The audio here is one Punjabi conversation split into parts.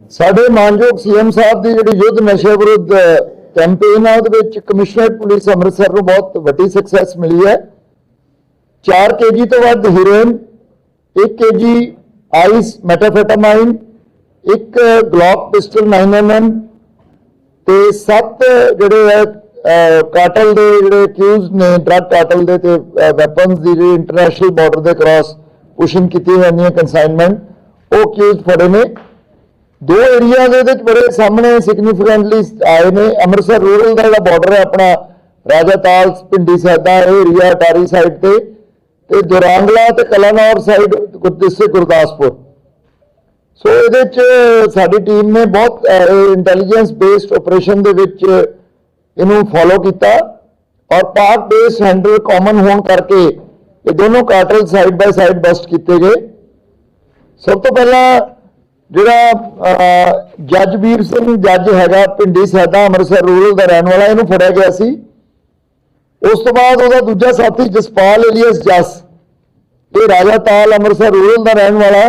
ਸਾਡੇ ਮਾਨਯੋਗ ਸੀਐਮ ਸਾਹਿਬ ਦੀ ਜਿਹੜੀ ਯੁੱਧ ਨਸ਼ੇ ਵਿਰੁੱਧ ਕੈਂਪੇਨ ਆ, ਉਹਦੇ ਵਿੱਚ ਕਮਿਸ਼ਨਰੇਟ ਪੁਲਿਸ ਅੰਮ੍ਰਿਤਸਰ ਨੂੰ ਬਹੁਤ ਵੱਡੀ ਸਕਸੈਸ ਮਿਲੀ ਹੈ। 4 ਕੇਜੀ ਤੋਂ ਵੱਧ ਹੀਰੋਇਨ 1 ਕੇਜੀ ਆਈਸ ਮੈਟਾਫੈਟਾਮਾਈਨ ਇੱਕ ਗਲੌਕ ਪਿਸਟਲ 9mm ਤੇ 7 ਜਿਹੜੇ ਹੈ ਕਾਟਲ ਦੇ ਜਿਹੜੇ ਕਿਊਜ਼ ਨੇ ਡਰਗ ਕਾਟਲ ਦੇ ਤੇ ਵੈਪਨਸ ਦੀ ਜਿਹੜੀ ਇੰਟਰਨੈਸ਼ਨਲ ਬਾਰਡਰ ਦੇ ਕ੍ਰਾਸ ਪੁਸ਼ਿੰਗ ਕੀਤੀ ਜਾਂਦੀ ਕੰਸਾਈਨਮੈਂਟ ਉਹ ਕਿਊਜ਼ ਫੜੇ ਨੇ। ਦੋ ਏਰੀਆ ਦੇ ਵਿੱਚ ਬੜੇ ਸਾਹਮਣੇ ਸਿਗਨੀਫੀਕੈਂਟਲੀ ਆਏ ਨੇ। ਅੰਮ੍ਰਿਤਸਰ ਰੂਰਲ ਦਾ ਜਿਹੜਾ ਬਾਰਡਰ ਹੈ ਆਪਣਾ ਰਾਜਾਤਾਲ ਪਿੰਡੀ ਸੈਦਾ ਏਰੀਆ ਟਾਰੀ ਸਾਈਡ ਤੇ। ਤੇ ਦੁਰਾਂਗਲਾ ਤੇ Kalanaur side district Gurdaspur. So ਇਹਦੇ ਚ ਸਾਡੀ ਟੀਮ ਨੇ ਬਹੁਤ ਇੰਟੈਲੀਜੈਂਸ ਬੇਸਡ ਆਪਰੇਸ਼ਨ ਦੇ ਵਿੱਚ ਇਹਨੂੰ ਫੋਲੋ ਕੀਤਾ। ਔਰ ਪਾਕ ਬੇਸ ਹੈਂਡਲ ਕਾਮਨ ਹੋਣ ਕਰਕੇ ਇਹ ਦੋਨੋਂ cartel side by side bust ਕੀਤੇ ਗਏ। ਸਭ ਤੋਂ ਪਹਿਲਾਂ ਜਿਹੜਾ ਅਹ, ਜੱਜ ਵੀਰ ਸਿੰਘ ਜੱਜ ਹੈਗਾ ਪਿੰਡੀ ਸੈਦਾ ਅੰਮ੍ਰਿਤਸਰ ਰੂਰਲ ਦਾ ਰਹਿਣ ਵਾਲਾ ਇਹਨੂੰ ਫੜਿਆ ਗਿਆ ਸੀ। ਉਸ ਤੋਂ ਬਾਅਦ ਉਹਦਾ ਦੂਜਾ ਸਾਥੀ ਜਸਪਾਲ ਏਲੀਅਸ ਜਸ ਇਹ ਰਾਜਾ ਤਾਲ ਅੰਮ੍ਰਿਤਸਰ ਰੂਰਲ ਦਾ ਰਹਿਣ ਵਾਲਾ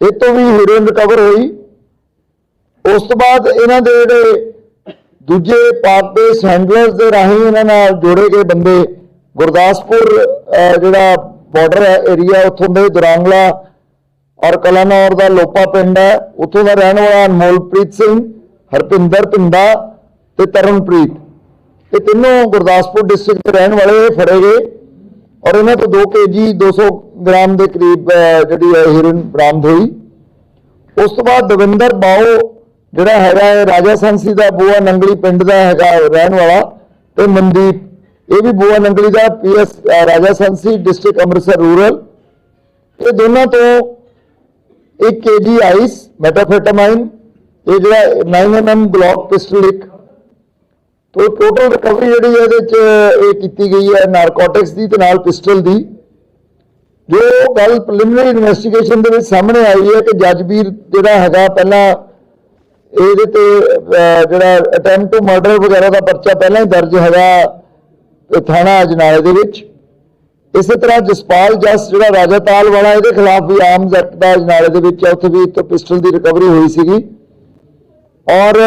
ਇਹ ਤੋਂ ਵੀ ਹੀਰੋਇਨ ਰਿਕਵਰ ਹੋਈ। ਉਸ ਤੋਂ ਬਾਅਦ ਇਹਨਾਂ ਦੇ ਜਿਹੜੇ ਦੂਜੇ ਪਾਕ ਦੇ ਹੈਂਡਲਰਸ ਦੇ ਰਾਹੀਂ ਇਹਨਾਂ ਨਾਲ ਜੋੜੇ ਗਏ ਬੰਦੇ ਗੁਰਦਾਸਪੁਰ ਜਿਹੜਾ ਬਾਰਡਰ ਹੈ ਏਰੀਆ ਉੱਥੋਂ ਦੇ ਦੁਰਾਂਗਲਾ ਔਰ ਕਲਾਨੌਰ ਦਾ ਲੋਪਾ ਪਿੰਡ ਹੈ, ਉੱਥੋਂ ਦਾ ਰਹਿਣ ਵਾਲਾ ਅਨਮੋਲਪ੍ਰੀਤ ਸਿੰਘ, ਹਰਪਿੰਦਰ ਪਿੰਡਾ ਤੇ ਤਰਨਪ੍ਰੀਤ। ਇਹ ਤਿੰਨੋਂ ਗੁਰਦਾਸਪੁਰ ਡਿਸਟ੍ਰਿਕਟ ਦੇ ਰਹਿਣ ਵਾਲੇ ਫੜੇ ਗਏ ਔਰ ਇਹਨਾਂ ਤੋਂ 2 ਕੇਜੀ 200 ਗ੍ਰਾਮ ਦੇ ਕਰੀਬ ਜਿਹੜੀ ਹੈ ਹੀਰੋਇਨ ਬਰਾਮਦ ਹੋਈ। ਉਸ ਤੋਂ ਬਾਅਦ ਦਵਿੰਦਰ ਬਾਓ, ਜਿਹੜਾ ਹੈਗਾ ਹੈ ਰਾਜਾ ਸੰਸੀ ਦਾ ਬੂਆ ਨੰਗਲੀ ਪਿੰਡ ਦਾ ਹੈਗਾ ਰਹਿਣ ਵਾਲਾ ਤੇ ਮਨਦੀਪ। ਇਹ ਵੀ ਬੂਆ ਨੰਗਲੀ ਦਾ ਪੀਐਸ ਰਾਜਾ ਸੰਸੀ ਡਿਸਟ੍ਰਿਕਟ ਅੰਮ੍ਰਿਤਸਰ ਰੂਰਲ ਇਹ ਦੋਨਾਂ ਤੋਂ 1 ਕੇਜੀ ਆਈਸ ਮੈਟਾਫੈਟਾਮਾਈਨ ਇਹ ਜਿਹੜਾ 9mm ਗਲੌਕ ਪਿਸਟਲ ਇੱਕ ਤੋ ਟੋਟਲ ਰਿਕਵਰੀ ਜਿਹੜੀ ਹੈ ਇਹਦੇ ਚ, ਇਹ ਕੀਤੀ ਗਈ ਹੈ ਨਾਰਕੋਟਿਕਸ ਦੀ ਤੇ ਨਾਲ ਪਿਸਟਲ ਦੀ। ਜੋ ਗੱਲ ਪ੍ਰੀਲਿਮਿਨਰੀ ਇਨਵੈਸਟੀਗੇਸ਼ਨ ਦੇ ਵਿੱਚ ਸਾਹਮਣੇ ਆਈ ਹੈ ਕਿ ਜੱਜਵੀਰ ਜਿਹੜਾ ਹੈਗਾ ਪਹਿਲਾਂ ਇਹਦੇ ਤੇ ਜਿਹੜਾ ਅਟੈਂਪਟ ਟੂ ਮਰਡਰ ਵਗੈਰਾ ਦਾ ਪਰਚਾ ਪਹਿਲਾਂ ਹੀ ਦਰਜ ਹੈਗਾ ਥਾਣਾ ਅਜਨਾਲੇ ਦੇ ਵਿੱਚ। ਇਸੇ ਤਰ੍ਹਾਂ ਜਸਪਾਲ ਜਸ, ਜਿਹੜਾ ਰਾਜਾਤਾਲ ਵਾਲਾ, ਇਹਦੇ ਖਿਲਾਫ ਵੀ ਆਰਮਸ ਐਕਟ ਦਾ ਅਜਨਾਲੇ ਦੇ ਵਿੱਚ ਉੱਥੇ ਵੀ ਇੱਕ ਪਿਸਟਲ ਦੀ ਰਿਕਵਰੀ ਹੋਈ ਸੀਗੀ। ਔਰ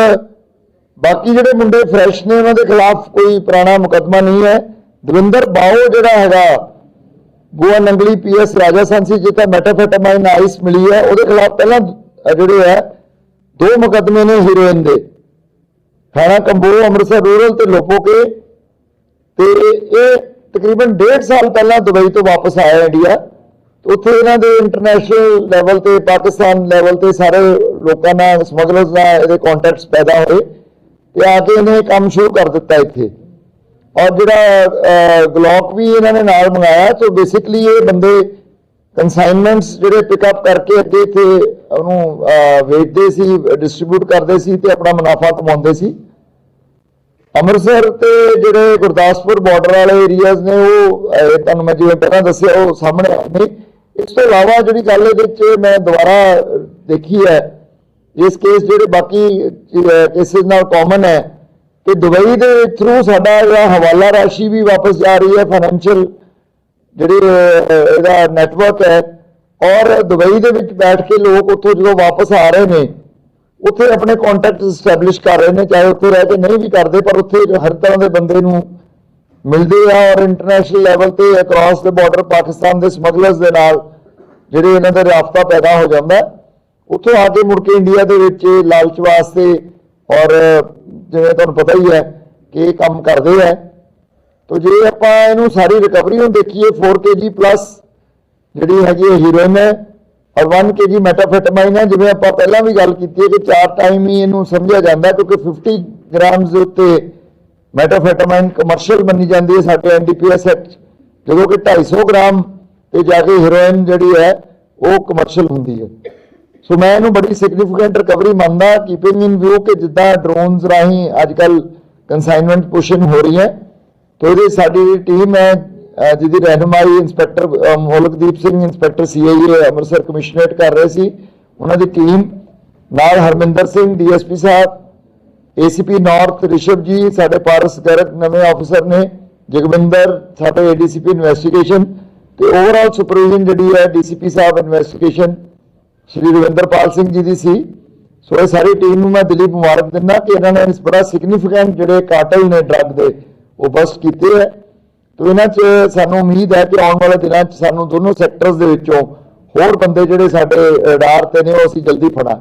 ਬਾਕੀ ਜਿਹੜੇ ਮੁੰਡੇ ਫਰੈਸ਼ ਨੇ, ਉਹਨਾਂ ਦੇ ਖਿਲਾਫ ਕੋਈ ਪੁਰਾਣਾ ਮੁਕੱਦਮਾ ਨਹੀਂ ਹੈ। ਦਵਿੰਦਰ ਬਾਓ ਜਿਹੜਾ ਹੈਗਾ ਬੂਆ ਨੰਗਲੀ ਪੀਐਸ ਰਾਜਾ ਸੰਸੀ ਜਿੱਥੇ ਮੈਟਾਫੈਟਾਮਾਈਨ ਆਈਸ ਮਿਲੀ ਹੈ, ਉਹਦੇ ਖਿਲਾਫ ਪਹਿਲਾਂ ਜਿਹੜੇ ਹੈ ਦੋ ਮੁਕੱਦਮੇ ਨੇ ਹੀਰੋਇਨ ਦੇ। ਥਾਣਾ ਕੰਬੋ ਅੰਮ੍ਰਿਤਸਰ ਰੂਰਲ ਤੇ ਲੋਪੋਕੇ, ਤੇ ਇਹ ਤਕਰੀਬਨ 1.5 ਸਾਲ ਪਹਿਲਾਂ ਦੁਬਈ ਤੋਂ ਵਾਪਸ ਆਇਆ ਇੰਡੀਆ। ਉੱਥੇ ਇਹਨਾਂ ਦੇ ਇੰਟਰਨੈਸ਼ਨਲ ਲੈਵਲ ਤੇ, ਪਾਕਿਸਤਾਨ ਲੈਵਲ ਤੇ ਸਾਰੇ ਲੋਕਾਂ ਨਾਲ ਸਮਗਲਰਸ ਨਾਲ ਇਹਦੇ ਕੰਟੈਕਟਸ ਪੈਦਾ ਹੋਏ ਤੇ ਆ ਕੇ ਇਹਨੇ ਕੰਮ ਸ਼ੁਰੂ ਕਰ ਦਿੱਤਾ ਇੱਥੇ। ਔਰ ਜਿਹੜਾ ਗਲੋਕ ਵੀ ਇਹਨਾਂ ਨੇ ਨਾਲ ਮੰਗਾਇਆ ਸੋ ਬੇਸਿਕਲੀ ਇਹ ਬੰਦੇ ਕਨਸਾਈਨਮੈਂਟਸ ਜਿਹੜੇ ਪਿਕਅਪ ਕਰਕੇ ਅੱਗੇ ਇੱਥੇ ਉਹਨੂੰ ਵੇਚਦੇ ਸੀ ਡਿਸਟ੍ਰੀਬਿਊਟ ਕਰਦੇ ਸੀ ਤੇ ਆਪਣਾ ਮੁਨਾਫਾ ਕਮਾਉਂਦੇ ਸੀ। ਅੰਮ੍ਰਿਤਸਰ ਤੇ ਜਿਹੜੇ ਗੁਰਦਾਸਪੁਰ ਬਾਰਡਰ ਵਾਲੇ ਏਰੀਆਜ਼ ਨੇ ਉਹ ਤੁਹਾਨੂੰ ਮੈਂ ਜਿਵੇਂ ਪਹਿਲਾਂ ਦੱਸਿਆ, ਉਹ ਸਾਹਮਣੇ ਆਏ ਨੇ। ਇਸ ਤੋਂ ਇਲਾਵਾ ਜਿਹੜੀ ਗੱਲ ਇਹਦੇ ਵਿੱਚ ਮੈਂ ਦੁਬਾਰਾ ਦੇਖੀ ਹੈ, ਇਸ ਕੇਸ ਜਿਹੜੇ ਬਾਕੀ ਕੇਸਿਸ ਨਾਲ ਕਾਮਨ ਹੈ ਕਿ ਦੁਬਈ ਦੇ ਥਰੂ ਸਾਡਾ ਜਿਹੜਾ ਹਵਾਲਾ ਰਾਸ਼ੀ ਵੀ ਵਾਪਸ ਜਾ ਰਹੀ ਹੈ ਫਾਈਨੈਂਸ਼ੀਅਲ ਜਿਹੜੀ ਇਹਦਾ ਨੈਟਵਰਕ ਹੈ। ਔਰ ਦੁਬਈ ਦੇ ਵਿੱਚ ਬੈਠ ਕੇ ਲੋਕ ਉੱਥੋਂ ਜਦੋਂ ਵਾਪਸ ਆ ਰਹੇ ਨੇ ਉੱਥੇ ਆਪਣੇ ਕੰਟੈਕਟ ਸਟੈਬਲਿਸ਼ ਕਰ ਰਹੇ ਨੇ, ਚਾਹੇ ਉੱਥੇ ਰਹਿ ਕੇ ਨਹੀਂ ਵੀ ਕਰਦੇ, ਪਰ ਉੱਥੇ ਹਰ ਤਰ੍ਹਾਂ ਦੇ ਬੰਦੇ ਨੂੰ ਮਿਲਦੇ ਆ ਔਰ ਇੰਟਰਨੈਸ਼ਨਲ ਲੈਵਲ ਤੇ ਅਕ੍ਰੋਸ ਦ ਬਾਰਡਰ ਪਾਕਿਸਤਾਨ ਦੇ ਸਮਗਲਰਸ ਦੇ ਨਾਲ ਜਿਹੜੇ ਇਹਨਾਂ ਦਾ ਰਾਫਤਾ ਪੈਦਾ ਹੋ ਜਾਂਦਾ ਹੈ। ਉੱਥੋਂ ਆ ਕੇ ਮੁੜ ਕੇ ਇੰਡੀਆ ਦੇ ਵਿੱਚ ਲਾਲਚ ਵਾਸਤੇ ਔਰ ਜਿਵੇਂ ਤੁਹਾਨੂੰ ਪਤਾ ਹੀ ਹੈ ਕਿ ਇਹ ਕੰਮ ਕਰਦੇ ਆ ਤੋ ਜੇ ਆਪਾਂ ਇਹਨੂੰ ਸਾਰੀ ਰਿਕਵਰੀ ਨੂੰ ਦੇਖੀਏ 4 kg ਪਲੱਸ ਜਿਹੜੀ ਹੈਗੀ ਹੈ ਹੀਰੋਇਨ ਹੈ ਔਰ 1 kg ਮੈਟਾਫੈਟਾਮਾਈਨ ਹੈ, ਜਿਵੇਂ ਆਪਾਂ ਪਹਿਲਾਂ ਵੀ ਗੱਲ ਕੀਤੀ ਹੈ ਕਿ ਚਾਰ ਟਾਈਮ ਹੀ ਇਹਨੂੰ ਸਮਝਿਆ ਜਾਂਦਾ ਕਿਉਂਕਿ 50 ਗ੍ਰਾਮਸ ਦੇ ਉੱਤੇ ਮੈਟਾਫੈਟਾਮਾਈਨ ਕਮਰਸ਼ੀਅਲ ਮੰਨੀ ਜਾਂਦੀ ਹੈ ਸਾਡੇ ਐਨਡੀਪੀਐਸ ਐਕਟ ਜਦੋਂ ਕਿ 250 ਗ੍ਰਾਮ ਤੇ ਜਾ ਕੇ ਹੀਰੋਇਨ ਜਿਹੜੀ ਹੈ, ਉਹ ਕਮਰਸ਼ੀਅਲ ਹੁੰਦੀ ਹੈ। ਸੋ ਮੈਂ ਇਹਨੂੰ ਬੜੀ ਸਿਗਨੀਫੀਕੈਂਟ ਰਿਕਵਰੀ ਮੰਨਦਾ ਕੀਪਿੰਗ ਇਨ ਵਿਊ ਕਿ ਜਿੱਦਾਂ ਡਰੋਨਸ ਰਾਹੀਂ ਅੱਜ ਅੱਜਕੱਲ ਕਨਸਾਈਨਮੈਂਟ ਪੁਸ਼ਿੰਗ ਹੋ ਰਹੀ ਹੈ, ਤੇ ਇਹਦੀ ਸਾਡੀ ਟੀਮ ਹੈ ਜਿਹਦੀ ਰਹਿਨੁਮਾਈ inspector, uh Molakdeep Singh, inspector CIA Amritsar commissionerate ਕਰ ਰਹੇ ਸੀ। ਉਹਨਾਂ ਦੀ ਟੀਮ ਨਾਲ Harminder Singh, DSP sahib, ACP north, Rishav ji, ਸਾਡੇ ਪਾਰਸ ਗਰਗ ਨਵੇਂ ਆਫੀਸਰ ਨੇ, ਜਗਵਿੰਦਰ, ਸਾਡੇ ਏਡੀਸੀਪੀ ਇਨਵੈਸਟੀਗੇਸ਼ਨ ਤੇ ਓਵਰਆਲ ਸੁਪਰਵਿਜ਼ਨ ਜਿਹੜੀ ਹੈ ਡੀਸੀਪੀ ਸਾਹਿਬ ਇਨਵੈਸਟੀਗੇਸ਼ਨ, ਸ਼੍ਰੀ ਰਵਿੰਦਰਪਾਲ ਸਿੰਘ ਜੀ ਦੀ ਸੀ। ਸੋ ਇਹ ਸਾਰੀ ਟੀਮ ਨੂੰ ਮੈਂ ਦਿਲੀ ਮੁਬਾਰਕ ਦਿੰਦਾ ਕਿ ਇਹਨਾਂ ਨੇ ਇਸ ਬੜਾ ਸਿਗਨੀਫੀਕੈਂਟ ਜਿਹੜੇ ਕਾਟਲ ਨੇ ਡਰੱਗ ਦੇ, ਉਹ ਬਸਟ ਕੀਤੇ ਹੈ। ਤੋ ਇਹਨਾਂ 'ਚ ਸਾਨੂੰ ਉਮੀਦ ਹੈ ਕਿ ਆਉਣ ਵਾਲੇ ਦਿਨਾਂ 'ਚ ਸਾਨੂੰ ਦੋਨੋਂ ਸੈਕਟਰਸ ਦੇ ਵਿੱਚੋਂ ਹੋਰ ਬੰਦੇ ਜਿਹੜੇ ਸਾਡੇ ਰਡਾਰ ਤੇ ਨੇ, ਉਹ ਅਸੀਂ ਜਲਦੀ ਫੜਾਂ